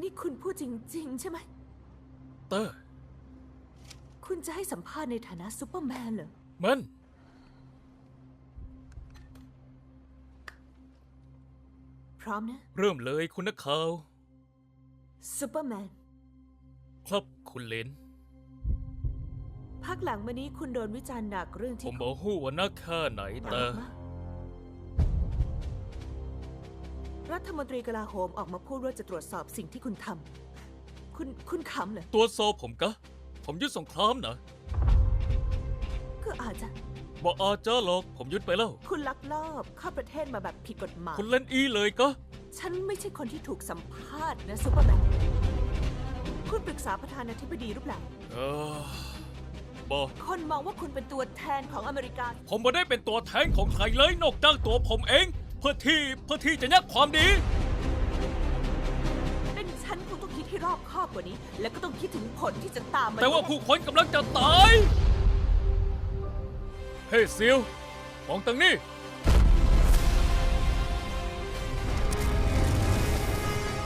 นี่คุณพูดจริง ๆ ใช่ไหม เตอร์คุณจะให้สัมภาษณ์ในฐานะซูเปอร์แมนเหรอ มัน พร้อมนะเริ่มเลยคุณนักข่าว ซูเปอร์แมน ครับคุณเลนพักหลังมานี้คุณโดนวิจารณ์หนักเรื่องผที่มบอกฮู้ว่านักข่าไหนแต่ มาก รัฐมนตรีกลาโหมออกมาพูดว่าจะตรวจสอบสิ่งที่คุณทำคุณคุณขำเหรอ ตัวโซผมกะ ผมยึดสงครามนะก็อาจจะ บอกอาจจะหรอกผมยึดไปแล้ว คุณลักลอบเข้าประเทศมาแบบผิดกฎหมาย คุณเล่นอีเลยกะ ฉันไม่ใช่คนที่ถูกสัมภาษณ์นะซูเปอร์แมน คุณปรึกษาประธานาธิบดีหรือเปล่า เออบอกคนมองว่าคุณเป็นตัวแทนของอเมริกา ผมไม่ได้เป็นตัวแทนของใครเลยนอกจากตัวผมเอง เพื่อที่เพื่อที่จะแยกความดี เป็นฉันคงต้องคิดให้รอบคอบกว่านี้ แล้วก็ต้องคิดถึงผลที่จะตามมาแต่ว่าด้วยผู้คนกำลังจะตาย เฮ้ยซิลมองตรงนี้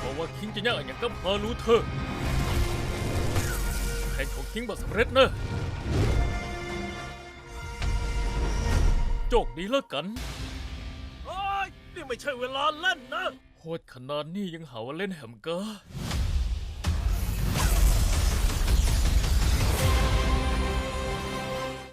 บอกว่าคิงจะยากอย่างกับพารู้เธอแผนของคิงบาสำเร็จนะโจกดีแล้วกันโอ้ยนี่ ไม่ใช่เวลาเล่นนะ โหดขนาดนี้ยังหาว่าเล่นแฮมเกอร์